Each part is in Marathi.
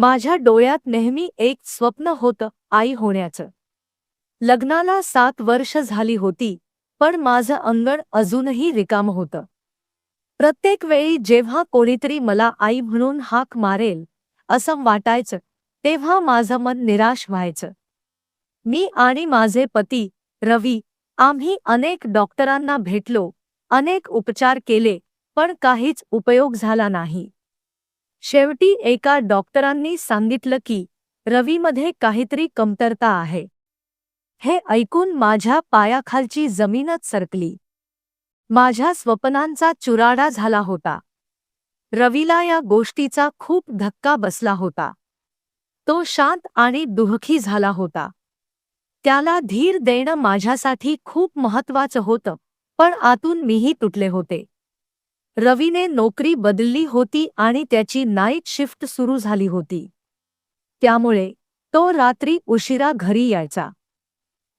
माझ्या डोळ्यात नेहमी एक स्वप्न होतं आई होण्याचं. लग्नाला सात वर्ष झाली होती पण माझं अंगण अजूनही रिकाम होतं. प्रत्येक वेळी जेव्हा कोणीतरी मला आई म्हणून हाक मारेल असं वाटायचं तेव्हा माझं मन निराश व्हायचं. मी आणि माझे पती रवी आम्ही अनेक डॉक्टरांना भेटलो अनेक उपचार केले पण काहीच उपयोग झाला नाही. शेवटी एका डॉक्टरांनी सांगितलं की रवीमध्ये काहीतरी कमतरता आहे. हे ऐकून माझ्या पायाखालची जमीनच सरकली. माझ्या स्वप्नांचा चुराडा झाला होता. रवीला या गोष्टीचा खूप धक्का बसला होता. तो शांत आणि दुःखी झाला होता. त्याला धीर देणं माझ्यासाठी खूप महत्वाचं होतं पण आतून मीही तुटले होते. रवीने नोकरी बदलली होती आणि त्याची नाईट शिफ्ट सुरू झाली होती. त्यामुळे तो रात्री उशिरा घरी यायचा.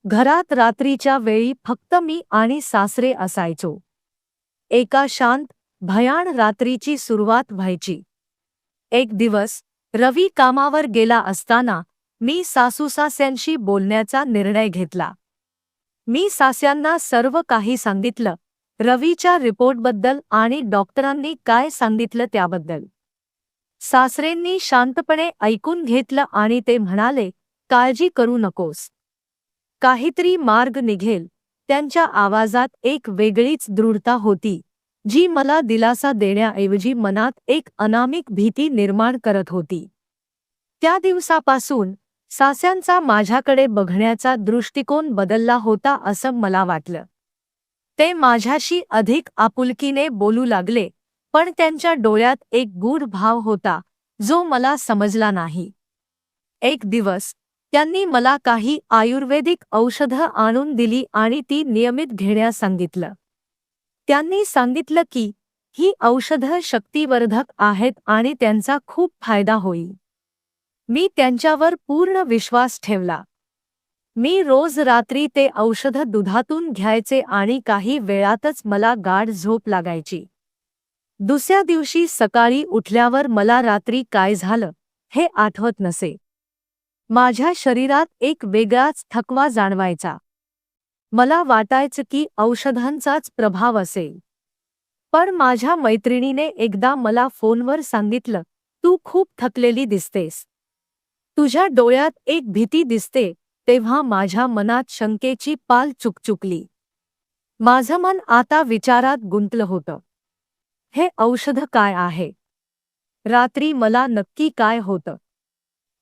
घरात रात्रीच्या वेळी फक्त मी आणि सासरे असायचो. एका शांत भयाण रात्रीची सुरुवात व्हायची. एक दिवस रवी कामावर गेला असताना मी सासूसास्यांशी बोलण्याचा निर्णय घेतला. मी सास्यांना सर्व काही सांगितलं रवीच्या रिपोर्टबद्दल आणि डॉक्टरांनी काय सांगितलं त्याबद्दल. सासरेंनी शांतपणे ऐकून घेतलं आणि ते म्हणाले काळजी करू नकोस. काहीतरी मार्ग निघेल. त्यांच्या आवाजात एक वेगळीच दृढता होती जी मला दिलासा देण्याऐवजी मनात एक अनामिक भीती निर्माण करत होती. त्या दिवसापासून सास्यांचा माझ्याकडे बघण्याचा दृष्टिकोन बदलला होता असं मला वाटलं. ते माझ्याशी अधिक आपुलकीने बोलू लागले पण त्यांच्या डोळ्यात एक गूढ भाव होता जो मला समजला नाही. एक दिवस त्यांनी मला काही आयुर्वेदिक औषधं आणून दिली आणि ती नियमित घेण्यास सांगितलं. त्यांनी सांगितलं की ही औषधं शक्तिवर्धक आहेत आणि त्यांचा खूप फायदा होईल. मी त्यांच्यावर पूर्ण विश्वास ठेवला. मी रोज रात्री ते औषध दुधातून घ्यायचे आणि काही वेळातच मला गाढ झोप लागायची. दुसऱ्या दिवशी सकाळी उठल्यावर मला रात्री काय झालं हे आठवत नसे. माझ्या शरीरात एक वेगळाच थकवा जाणवायचा. मला वाटायचं की औषधांचाच प्रभाव असेल. पण माझ्या मैत्रिणीने एकदा मला फोनवर सांगितलं तू खूप थकलेली दिसतेस. तुझ्या डोळ्यात एक भीती दिसते तेव्हा माझ्या मनात शंकेची पाल चुकचुकली. माझं मन आता विचारात गुंतलं होतं. हे औषध काय आहे? रात्री मला नक्की काय होतं?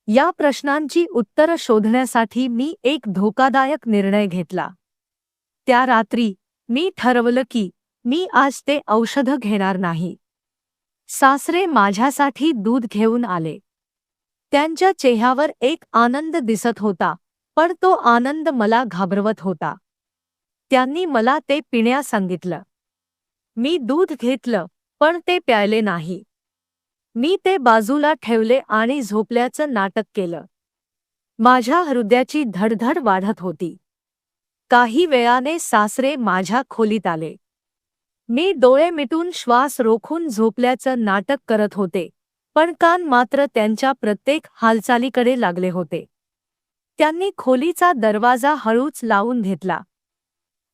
या प्रश्नांची उत्तरं शोधण्यासाठी मी एक धोकादायक निर्णय घेतला. त्या रात्री मी ठरवलं की मी आज ते औषध घेणार नाही. सासरे माझ्यासाठी दूध घेऊन आले. त्यांच्या चेहऱ्यावर एक आनंद दिसत होता. पण तो आनंद मला घाबरवत होता. त्यांनी मला ते पिण्यास सांगितलं. मी दूध घेतलं पण ते प्यायले नाही. मी ते बाजूला ठेवले आणि झोपल्याचं नाटक केलं. माझ्या हृदयाची धडधड वाढत होती. काही वेळाने सासरे माझ्या खोलीत आले. मी डोळे मिटून श्वास रोखून झोपल्याचं नाटक करत होते पण कान मात्र त्यांच्या प्रत्येक हालचालीकडे लागले होते. त्यांनी खोलीचा दरवाजा हळूच लावून घेतला.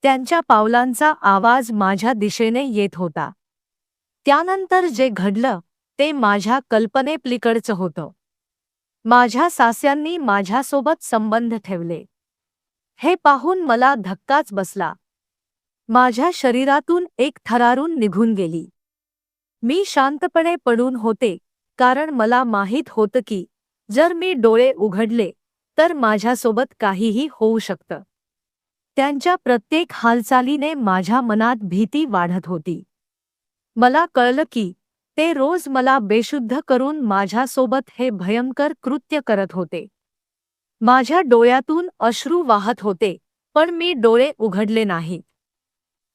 त्यांच्या पावलांचा आवाज माझ्या दिशेने येत होता. त्यानंतर जे घडलं ते माझ्या कल्पनेपलीकडचं होतं. माझ्या सास्यांनी माझ्यासोबत संबंध ठेवले. हे पाहून मला धक्काच बसला. माझ्या शरीरातून एक थरारून निघून गेली. मी शांतपणे पडून होते कारण मला माहीत होतं की जर मी डोळे उघडले तर माझ्यासोबत काहीही होऊ शकतं. त्यांच्या प्रत्येक हालचालीने माझ्या मनात भीती वाढत होती. मला कळलं की ते रोज मला बेशुद्ध करून माझ्यासोबत हे भयंकर कृत्य करत होते. माझ्या डोळ्यातून अश्रू वाहत होते पण मी डोळे उघडले नाहीत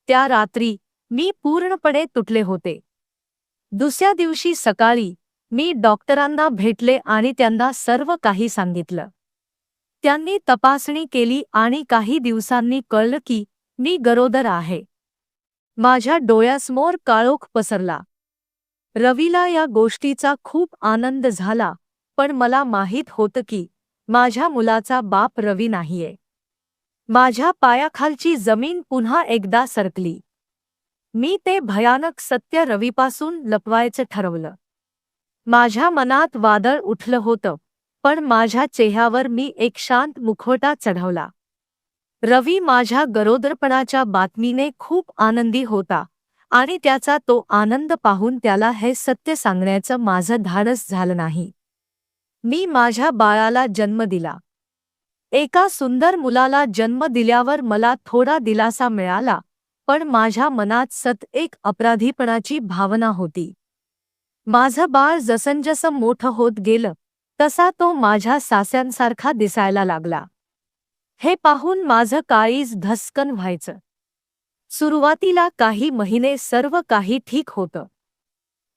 त्या रात्री मी पूर्णपणे तुटले होते. दुसऱ्या दिवशी सकाळी मी डॉक्टरांना भेटले आणि त्यांना सर्व काही सांगितलं. त्यांनी तपासणी केली आणि काही दिवसांनी कळलं की मी गरोदर आहे. माझ्या डोळ्यासमोर काळोख पसरला. रवीला या गोष्टीचा खूप आनंद झाला पण मला माहीत होतं की माझ्या मुलाचा बाप रवी नाहीये. माझ्या पायाखालची जमीन पुन्हा एकदा सरकली. मी ते भयानक सत्य रवीपासून लपवायचं ठरवलं. माझ्या मनात वादळ उठलं होतं. पण माझ्या चेहऱ्यावर मी एक शांत मुखवटा चढवला. रवी माझ्या गरोदरपणाच्या बातमीने खूप आनंदी होता आणि त्याचा तो आनंद पाहून त्याला हे सत्य सांगण्याचं माझं धाडस झालं नाही. मी माझ्या बाळाला जन्म दिला. एका सुंदर मुलाला जन्म दिल्यावर मला थोडा दिलासा मिळाला पण माझ्या मनात सत एक अपराधीपणाची भावना होती. माझं बाळ जसंजसं मोठं होत गेलं तसा तो माझ्या सास्यांसारखा दिसायला लागला. हे पाहून माझं काळीज धस्कन व्हायचं. सुरुवातीला काही महिने सर्व काही ठीक होतं.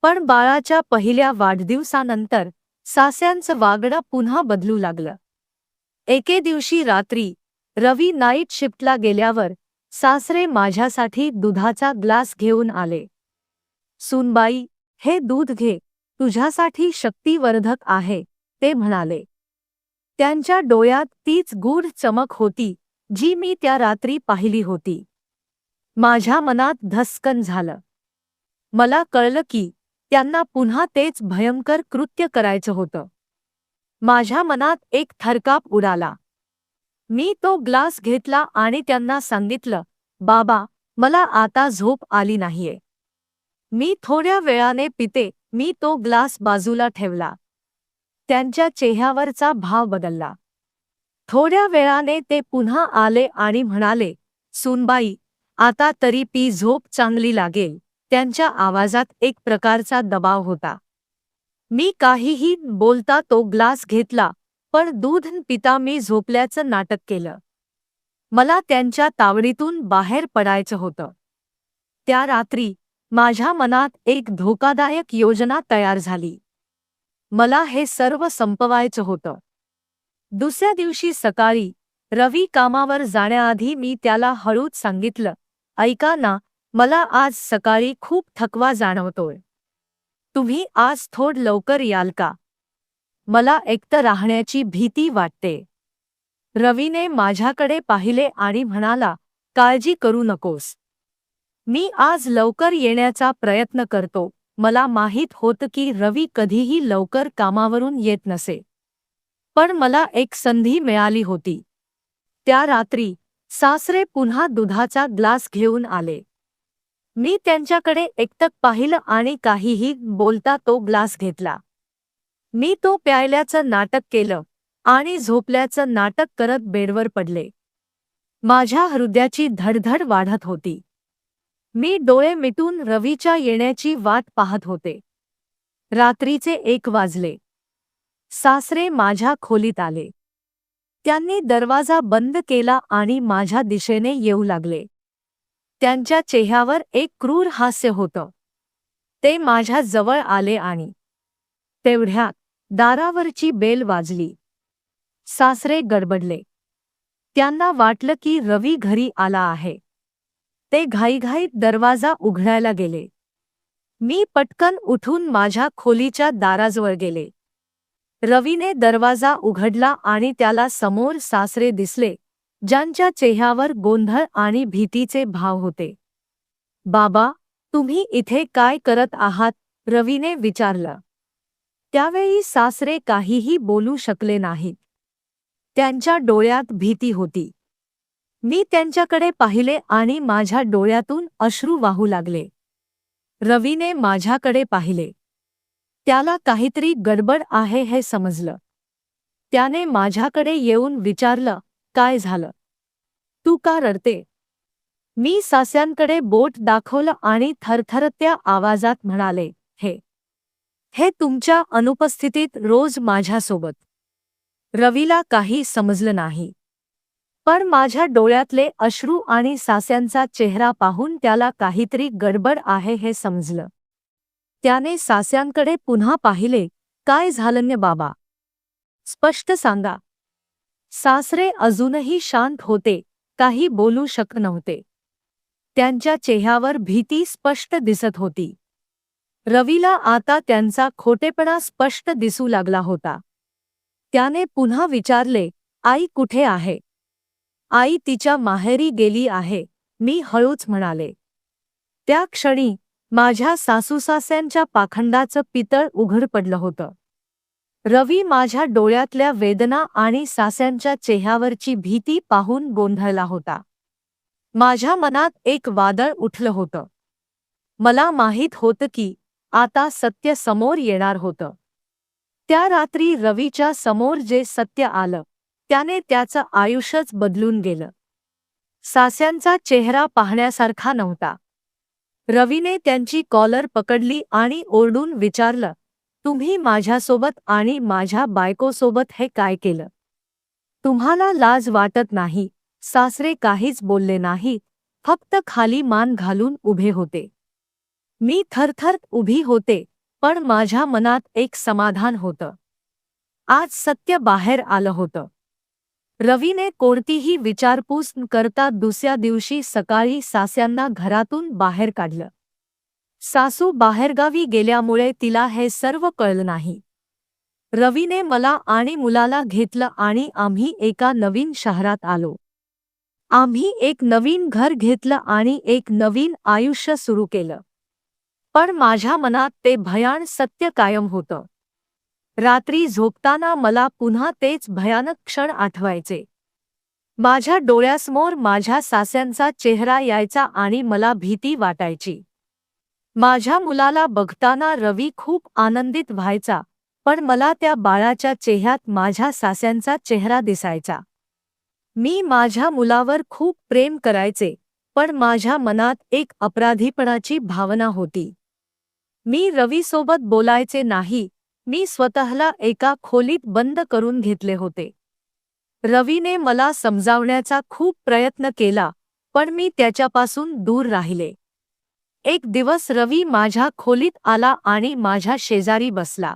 पण बाळाच्या पहिल्या वाढदिवसानंतर सास्यांचं वागणं पुन्हा बदलू लागलं. एके दिवशी रात्री रवी नाईट शिफ्टला गेल्यावर सासरे माझ्यासाठी दुधाचा ग्लास घेऊन आले. सुनबाई हे दूध घे. तुझ्यासाठी शक्तिवर्धक आहे. ते म्हणाले. त्यांच्या डोळ्यात तीच गूढ चमक होती जी मी त्या रात्री पाहिली होती. माझ्या मनात धस्कन झालं. मला कळलं की त्यांना पुन्हा तेच भयंकर कृत्य करायचं होतं. माझ्या मनात एक थरकाप उडाला. मी तो ग्लास घेतला आणि त्यांना सांगितलं बाबा मला आता झोप आली नाहीये. मी थोड्या वेळाने पिते मी तो ग्लास बाजूला ठेवला. त्यांच्या चेहऱ्यावरचा भाव बदलला. थोड्या वेळाने ते पुन्हा आले आणि म्हणाले सुनबाई आता तरी पी झोप चांगली लागेल. त्यांच्या आवाजात एक प्रकारचा दबाव होता. मी काहीही बोलता तो ग्लास घेतला पण दूध पिता मी झोपल्याचं नाटक केलं. मला त्यांच्या तावडीतून बाहेर पडायचं होतं. त्या रात्री माझ्या मनात एक धोकादायक योजना तयार झाली. मला हे सर्व संपवायचं होतं. दुसऱ्या दिवशी सकाळी रवी कामावर जाण्याआधी मी त्याला हळूच सांगितलं ऐका ना मला आज सकाळी खूप थकवा जाणवतोय. तुम्ही आज थोड लवकर याल का? मला एकटं राहण्याची भीती वाटते. रवीने माझ्याकडे पाहिले आणि म्हणाला काळजी करू नकोस. मी आज लवकर येण्याचा प्रयत्न करतो. मला माहीत होतं की रवी कधीही लवकर कामावरून येत नसे. पण मला एक संधी मिळाली होती. त्या रात्री सासरे पुन्हा दुधाचा ग्लास घेऊन आले. मी त्यांच्याकडे एकटक पाहिलं आणि काहीही बोलता तो ग्लास घेतला. मी तो प्यायल्याचं नाटक केलं आणि झोपल्याचं नाटक करत बेडवर पडले. माझ्या हृदयाची धडधड वाढत होती. मी डोळे मिटून रवीच्या येण्याची वाट पाहत होते. रात्रीचे एक वाजले. सासरे माझ्या खोलीत आले. त्यांनी दरवाजा बंद केला आणि माझ्या दिशेने येऊ लागले. त्यांच्या चेहऱ्यावर एक क्रूर हास्य होतं. ते माझ्या जवळ आले आणि तेवढ्यात दारावरची बेल वाजली. सासरे गडबडले. त्यांना वाटलं की रवी घरी आला आहे. ते घाईघाईत दरवाजा उघडायला गेले. मी पटकन उठून माझ्या खोलीच्या दाराजवळ गेले. रवीने दरवाजा उघडला आणि त्याला समोर सासरे दिसले ज्यांच्या चेहऱ्यावर गोंधळ आणि भीतीचे भाव होते. बाबा तुम्ही इथे काय करत आहात? रवीने विचारलं. त्यावेळी सासरे काहीही बोलू शकले नाहीत. त्यांच्या डोळ्यात भीती होती. मी त्यांच्याकडे पाहिले आणि माझ्या डोळ्यातून अश्रू वाहू लागले. रवीने माझ्याकडे पाहिले. त्याला काहीतरी गडबड आहे हे समजलं. त्याने माझ्याकडे येऊन विचारलं काय झालं? तू का रडते? मी सास्यांकडे बोट दाखवलं आणि थरथरत्या आवाजात म्हणाले हे हे तुमच्या अनुपस्थितीत रोज माझ्यासोबत. रवीला काही समजलं नाही. पण माझ्या डोळ्यातले अश्रू आणि सास्यांचा चेहरा पाहून त्याला काहीतरी गडबड आहे हे समजलं. त्याने सास्यांकडे पुन्हा पाहिले काय झालन्य बाबा? स्पष्ट सांगा. सासरे अजूनही शांत होते काही बोलू शक नव्हते. त्यांच्या चेहऱ्यावर भीती स्पष्ट दिसत होती. रवीला आता त्यांचा खोटेपणा स्पष्ट दिसू लागला होता. त्याने पुन्हा विचारले आई कुठे आहे? आई तिच्या माहेरी गेली आहे मी हळूच म्हणाले. त्या क्षणी माझ्या सासूसास्यांच्या पाखंडाचं पितळ उघड पडलं होतं. रवी माझ्या डोळ्यातल्या वेदना आणि सास्यांच्या चेहऱ्यावरची भीती पाहून गोंधळला होता. माझ्या मनात एक वादळ उठलं होतं. मला माहीत होतं की आता सत्य समोर येणार होतं. त्या रात्री रवीच्या समोर जे सत्य आलं त्याने त्याचं आयुष्यच बदलून गेलं. सास्यांचा चेहरा पाहण्यासारखा नव्हता. रवीने त्यांची कॉलर पकडली आणि ओरडून विचारलं तुम्ही माझ्यासोबत आणि माझ्या बायकोसोबत हे काय केलं? तुम्हाला लाज वाटत नाही सासरे काहीच बोलले नाहीत फक्त खाली मान घालून उभे होते. मी थरथर उभी होते पण माझ्या मनात एक समाधान होतं. आज सत्य बाहेर आलं होतं. रवीने कोणतीही विचारपूस करता दुसऱ्या दिवशी सकाळी सास्यांना घरातून बाहेर काढलं. सासू बाहेरगावी गेल्यामुळे तिला हे सर्व कळलं नाही. रवीने मला आणि मुलाला घेतलं आणि आम्ही एका नवीन शहरात आलो. आम्ही एक नवीन घर घेतलं आणि एक नवीन आयुष्य सुरू केलं. पण माझ्या मनात ते भयान सत्य कायम होतं. रात्री झोपताना मला पुन्हा तेच भयानक क्षण आठवायचे. माझ्या डोळ्यासमोर माझ्या सास्यांचा चेहरा यायचा आणि मला भीती वाटायची. माझ्या मुलाला बघताना रवी खूप आनंदित व्हायचा पण मला त्या बाळाच्या चेहऱ्यात माझ्या सास्यांचा चेहरा दिसायचा. मी माझ्या मुलावर खूप प्रेम करायचे पण माझ्या मनात एक अपराधीपणाची भावना होती. मी रवीसोबत बोलायचे नाही मी स्वतःला एका खोलीत बंद करून घेतले होते. रवीने मला समजावण्याचा खूप प्रयत्न केला पण मी त्याच्यापासून दूर राहिले. एक दिवस रवी माझ्या खोलीत आला आणि माझ्या शेजारी बसला.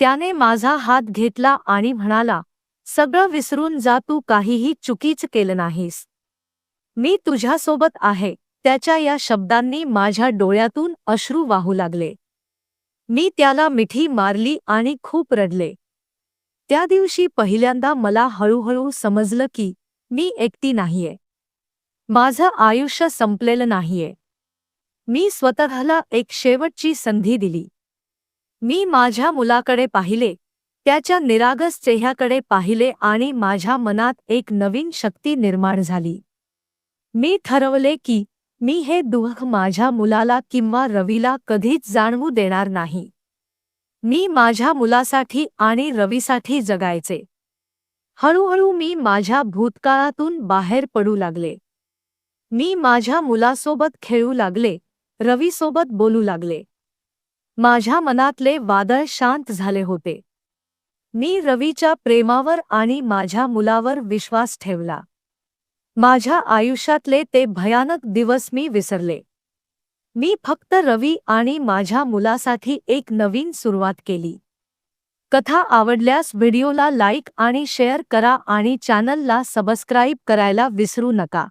त्याने माझा हात घेतला आणि म्हणाला सगळं विसरून जा तू काहीही चुकीच केलं नाहीस. मी तुझ्यासोबत आहे. त्याच्या या शब्दांनी माझ्या डोळ्यातून अश्रू वाहू लागले. मी त्याला मिठी मारली आणि खूप रडले. त्या दिवशी पहिल्यांदा मला हळूहळू समजलं की मी एकटी नाहीये. माझं आयुष्य संपलेलं नाहीये. मी स्वतःला एक शेवटची संधी दिली. मी माझ्या मुलाकडे पाहिले त्याच्या निरागस चेह्याकडे पाहिले आणि माझ्या मनात एक नवीन शक्ती निर्माण झाली. मी ठरवले की मी हे दुःख माझ्या मुलाला किंवा रवीला कधीच जाणवू देणार नाही. मी माझ्या मुलासाठी आणि रवीसाठी जगायचे. हळूहळू मी माझ्या भूतकाळातून बाहेर पडू लागले. मी माझ्या मुलासोबत खेळू लागले रवीसोबत बोलू लागले. माझ्या मनातले वादळ शांत झाले होते. मी रवीच्या प्रेमावर आणि माझ्या मुलावर विश्वास ठेवला. माझ्या आयुष्यातले ते भयानक दिवस मी विसरले. मी फक्त रवी आणि माझ्या मुलासाठी एक नवीन सुरुवात केली. कथा आवडल्यास व्हिडिओला लाईक आणि शेअर करा आणि चॅनलला सबस्क्राईब करायला विसरू नका.